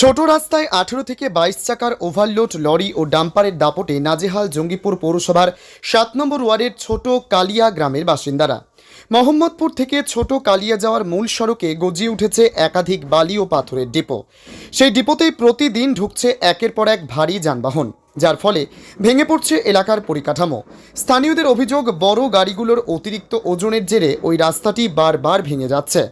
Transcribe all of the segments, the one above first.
ছোট রাস্তায় আঠেরো থেকে বাইশ চাকার ওভারলোড, লরি ও ডাম্পারের দাপটে নাজেহাল জঙ্গিপুর পৌরসভার সাত নম্বর ওয়ার্ডের ছোট কালিয়া গ্রামের বাসিন্দারা। মোহাম্মদপুর থেকে ছোট কালিয়া যাওয়ার মূল সড়কে গজিয়ে উঠেছে একাধিক বালি ও পাথরের ডিপো। সেই ডিপোতেই প্রতিদিন ঢুকছে একের পর এক ভারী যানবাহন, যার ফলে ভেঙে পড়ছে এলাকার পরিকাঠামো। স্থানীয়দের অভিযোগ, বড় গাড়িগুলোর অতিরিক্ত ওজনের জেরে ওই রাস্তাটি বারবার ভেঙে যাচ্ছে।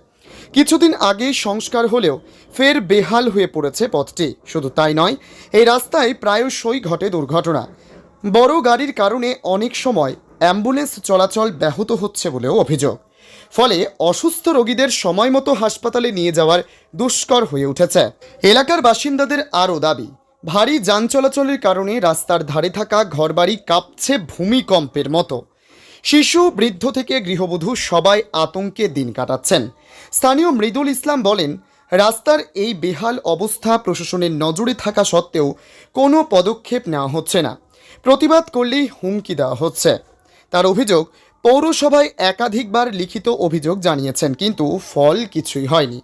কিছুদিন আগেই সংস্কার হলেও ফের বেহাল হয়ে পড়েছে পথটি। শুধু তাই নয়, এই রাস্তায় প্রায়শই ঘটে দুর্ঘটনা। বড় গাড়ির কারণে অনেক সময় অ্যাম্বুলেন্স চলাচল ব্যাহত হচ্ছে বলেও অভিযোগ। ফলে অসুস্থ রোগীদের সময় মতো হাসপাতালে নিয়ে যাওয়ার দুষ্কর হয়ে উঠেছে। এলাকার বাসিন্দাদের আরও দাবি, ভারী যান চলাচলের কারণে রাস্তার ধারে থাকা ঘরবাড়ি কাঁপছে ভূমিকম্পের মতো। শিশু, বৃদ্ধ থেকে গৃহবধূ সবাই আতঙ্কে দিন কাটাচ্ছেন। স্থানীয় মৃদুল ইসলাম বলেন, রাস্তার এই বেহাল অবস্থা প্রশাসনের নজরে থাকা সত্ত্বেও কোনো পদক্ষেপ নেওয়া হচ্ছে না। প্রতিবাদ করলেই হুমকি দেওয়া হচ্ছে। তার অভিযোগ, পৌরসভায় একাধিকবার লিখিত অভিযোগ জানিয়েছেন, কিন্তু ফল কিছুই হয়নি।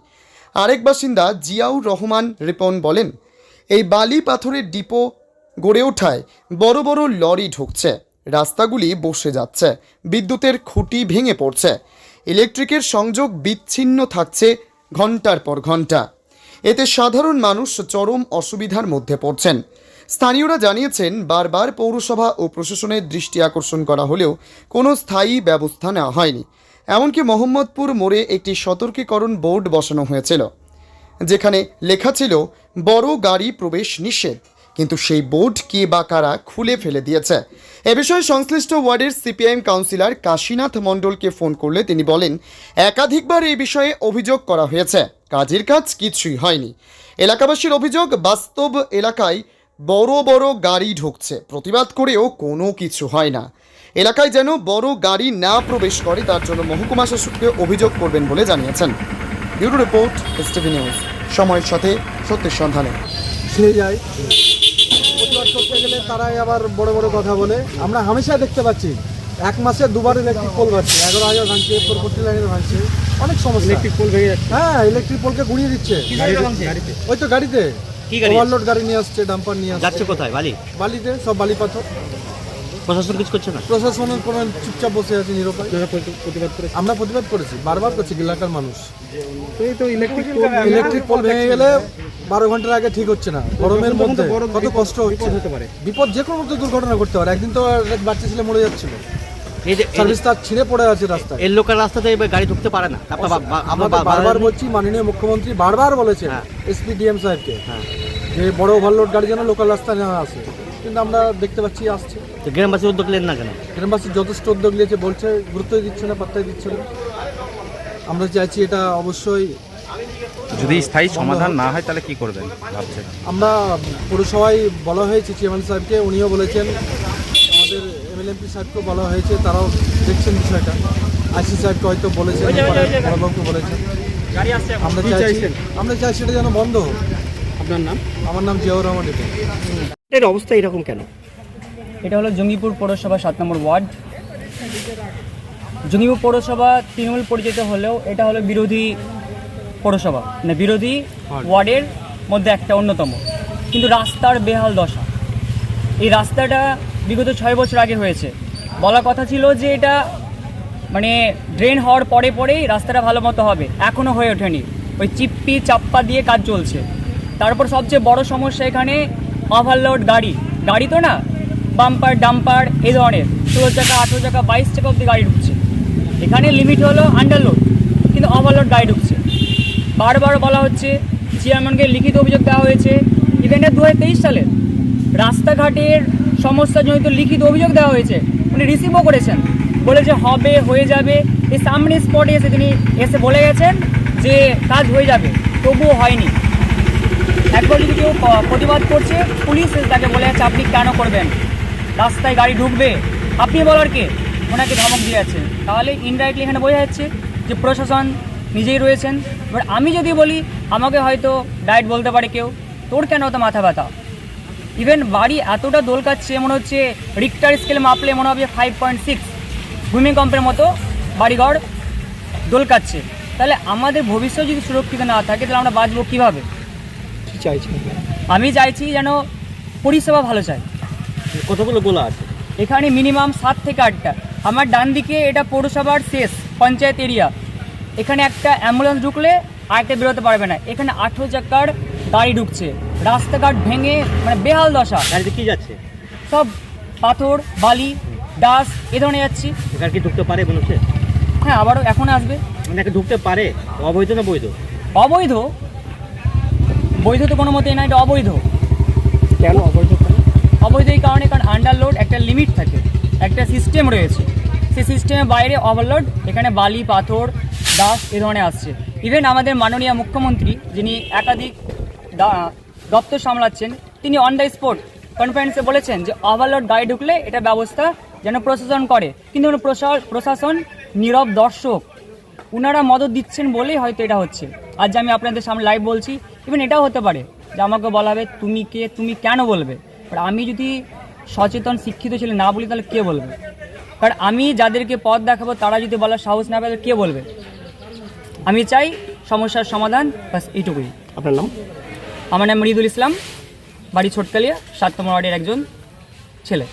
আরেক বাসিন্দা জিয়াউর রহমান রিপন বলেন, এই বালি পাথরের ডিপো গড়ে ওঠায় বড় বড় লরি ঢুকছে, রাস্তাগুলি বসে যাচ্ছে, বিদ্যুতের খুঁটি ভেঙে পড়ছে ইলেকট্রিকের সংযোগ বিচ্ছিন্ন থাকছে ঘণ্টার পর ঘণ্টা। এতে সাধারণ মানুষ চরম অসুবিধার মধ্যে পড়ছেন। স্থানীয়রা জানিয়েছেন, বারবার পৌরসভা ও প্রশাসনের দৃষ্টি আকর্ষণ করা হলেও কোনো স্থায়ী ব্যবস্থা নেওয়া হয়নি। এমনকি মোহাম্মদপুর মোড়ে একটি সতর্কীকরণ বোর্ড বসানো হয়েছিল, যেখানে লেখা ছিল, বড় গাড়ি প্রবেশ নিষেধ। কিন্তু সেই বোর্ড কে বা কারা খুলে ফেলে দিয়েছে? এ বিষয়ে সংশ্লিষ্ট ওয়ার্ডের সিপিআইএম কাউন্সিলর কাশীনাথ মণ্ডলকে ফোন করলে তিনি বলেন, একাধিকবার এই বিষয়ে অভিযোগ করা হয়েছে। কাজের কাজ কিছুই হয়নি। এলাকাবাসীর অভিযোগ, বাস্তব এলাকায় বড় বড় গাড়ি ঢুকছে। প্রতিবাদ করেও কোনো কিছু হয় না। এলাকায় যেন বড় গাড়ি না প্রবেশ করে, তার জন্য মহকুমা শাসককে অভিযোগ করবেন বলে জানিয়েছেন। ব্যুরো রিপোর্ট এসটিভি নিউজ সময়ের সাথে সত্যের সন্ধানে। যায় তারাই আবার বড় বড় কথা বলে। আমরা হামেশা দেখতে পাচ্ছি এক মাসে দুবার ইলেকট্রিক পোল ভাঙছে এগারো হাজার ভাঙছে পরবর্তী লাইনে ভাঙছে। অনেক সমস্যা। ইলেকট্রিক পোল ভেঙে যাচ্ছে। হ্যাঁ ইলেকট্রিক পোলকে গুড়িয়ে দিচ্ছে। গাড়িতে ওই তো গাড়িতে। গাড়ি? ওভারলোড গাড়ি নিয়ে আসছে ডাম্পার নিয়ে আসছে। যাচ্ছে কোথায়? বালি? বালিতে সব বালি পাথর। প্রশাসন কিছু করছে না? প্রশাসনের কোনো চুপচাপ বসে আছে নিরুপায়। প্রতিবাদ করে আমরা প্রতিবাদ করেছি বারবার করছি এলাকার মানুষ। এই তো ইলেকট্রিক পোল ইলেকট্রিক পোল ভেঙে গেলে বারো ঘণ্টার আগে ঠিক হচ্ছে না। গরমের মধ্যে কত কষ্ট হচ্ছে। হতে পারে। বিপদ যে কোনো দুর্ঘটনা ঘটতে পারে। একদিন তো এক বাচ্চা ছেলে মরে যাচ্ছিল। এই যে সার্ভিস তার ছিঁড়ে পড়ে আছে রাস্তায়। এই লোকাল রাস্তাতে গাড়ি ঢুকতে পারে না। আমরা বারবার বলছি মাননীয় মুখ্যমন্ত্রী বারবার বলেছে হ্যাঁ। এসপি ডিএম সাহেবকে হ্যাঁ। যে বড় ওভারলোড গাড়ি যেন লোকাল রাস্তায় না আসে। কিন্তু আমরা দেখতে পাচ্ছি আসছে। তো গ্রামবাসী উদ্যোগ নেন না কেন? গ্রামবাসী যথেষ্ট উদ্যোগ নিয়েছে বলছে গুরুত্বই দিচ্ছে না পাত্তাই দিচ্ছে না। আমরা চাইছি এটা অবশ্যই যদি স্থায়ী সমাধান না হয় তাহলে কি করবেন? ভাবছেন? আমরা পুরসভায় বলা হয়েছে চেয়ারম্যান সাহেবকে উনিও বলেছেন আমাদের এমএলএমপি সাহেবকেও বলা হয়েছে তারাও দেখছেন বিষয়টা। আইসি সাহেবকে হয়তো বলেছেন বড়বাবুকে বলেছেন। আমরা চাইছি আমরা চাইছি এটা যেন বন্ধ হোক। আপনার নাম? আমার নাম জিয়াউর রহমান এটা এর অবস্থা এরকম কেন? এটা হলো জঙ্গিপুর পৌরসভা সাত নম্বর ওয়ার্ড। জঙ্গিপুর পৌরসভা তৃণমূল পরিচিত হলেও এটা হলো বিরোধী পৌরসভা মানে বিরোধী ওয়ার্ডের মধ্যে একটা অন্যতম। কিন্তু রাস্তার বেহাল দশা। এই রাস্তাটা বিগত ছয় বছর আগে হয়েছে। বলা কথা ছিল যে এটা মানে ড্রেন হওয়ার পরে পরেই রাস্তাটা ভালো মতো হবে। এখনও হয়ে ওঠেনি। ওই চিপ্পি চাপ্পা দিয়ে কাজ চলছে। তারপর সবচেয়ে বড় সমস্যা এখানে ওভারলোড গাড়ি। গাড়ি তো না বাম্পার ডাম্পার এই ধরনের। ষোলো চাকা আঠেরো চাকা বাইশ চাকা অব্দি গাড়ি ঢুকছে। এখানে লিমিট হলো আন্ডারলোড কিন্তু ওভারলোড গাড়ি ঢুকছে। বারবার বলা হচ্ছে চেয়ারম্যানকে লিখিত অভিযোগ দেওয়া হয়েছে। ইভেন্টে দু হাজার তেইশ সালে রাস্তাঘাটের সমস্যাজনিত লিখিত অভিযোগ দেওয়া হয়েছে। উনি রিসিভও করেছেন। বলেছে হবে, হয়ে যাবে। এই সামনে স্পটে এসে তিনি এসে বলে গেছেন যে কাজ হয়ে যাবে। তবুও হয়নি। একবার যদি কেউ প্রতিবাদ করছে, পুলিশ তাকে বলে যাচ্ছে আপনি কেন করবেন? রাস্তায় গাড়ি ঢুকবে। আপনি বলার কে? ওনাকে ধমক দিয়ে যাচ্ছে তাহলে ইনডাইরেক্টলি এখানে বোঝা যাচ্ছে যে প্রশাসন নিজেই রয়েছেন। এবার আমি যদি বলি আমাকে হয়তো ডায়েট বলতে পারে কেউ তোর কেন অত মাথা ব্যথা? ইভেন বাড়ি এতটা দোল কাচ্ছে মনে হচ্ছে রিক্টার স্কেল মাপলে মনে হবে ফাইভ পয়েন্ট সিক্স ভূমিকম্পের মতো বাড়িঘর দোল কাচ্ছে তাহলে আমাদের ভবিষ্যৎ যদি সুরক্ষিত না থাকে তাহলে আমরা বাঁচবো কীভাবে? চাইছেন আমি চাইছি যেন পরিষেবা ভালো চাই। কতগুলো গোলা আছে? এখানে মিনিমাম সাত থেকে আটটা। আমার ডান দিকে এটা পৌরসভার শেষ পঞ্চায়েত এরিয়া এখানে একটা অ্যাম্বুলেন্স ঢুকলে আরেকটা বেরোতে পারবে না। এখানে আঠেরো চাকার গাড়ি ঢুকছে। রাস্তাঘাট ভেঙে মানে বেহাল দশা। গাড়িতে কি যাচ্ছে? সব পাথর বালি ডাস এ ধরনের যাচ্ছি। এখানে কি ঢুকতে পারে মনে হচ্ছে হ্যাঁ আবারও এখন আসবে। মানে ঢুকতে পারে? অবৈধ না বৈধ? অবৈধ? বৈধ তো কোনো মতেই না এটা অবৈধ। কেন অবৈধ অবৈধ এই কারণে কারণ আন্ডারলোড একটা লিমিট থাকে। একটা সিস্টেম রয়েছে। সেই সিস্টেমের বাইরে ওভারলোড এখানে বালি পাথর দাস এ ধরনের আসছে। ইভেন আমাদের মাননীয় মুখ্যমন্ত্রী যিনি একাধিক দপ্তর সামলাচ্ছেন, তিনি অন দ্য স্পট কনফারেন্সে বলেছেন যে ওভারলোড গাড়ি ঢুকলে এটা ব্যবস্থা যেন প্রশাসন করে। কিন্তু প্রশা- প্রশাসন নীরব দর্শক। ওনারা মদত দিচ্ছেন বলেই হয়তো এটা হচ্ছে। আজ আমি আপনাদের সামনে লাইভ বলছি ইভেন এটাও হতে পারে যে, আমাকে বলা হবে, তুমি কে, তুমি কেন বলবে? বাট আমি যদি সচেতন, শিক্ষিত ছেলে না বলি, তাহলে কে বলবে? কারণ আমি যাদেরকে পথ দেখাবো, তারা যদি বলার সাহস না তাহলে কে বলবে? আমি চাই সমস্যার সমাধান বাস এইটুকুই। আপনার নাম? আমার নাম মৃদুল ইসলাম বাড়ি ছোটকালিয়া সাত নম্বর ওয়ার্ডের একজন ছেলে।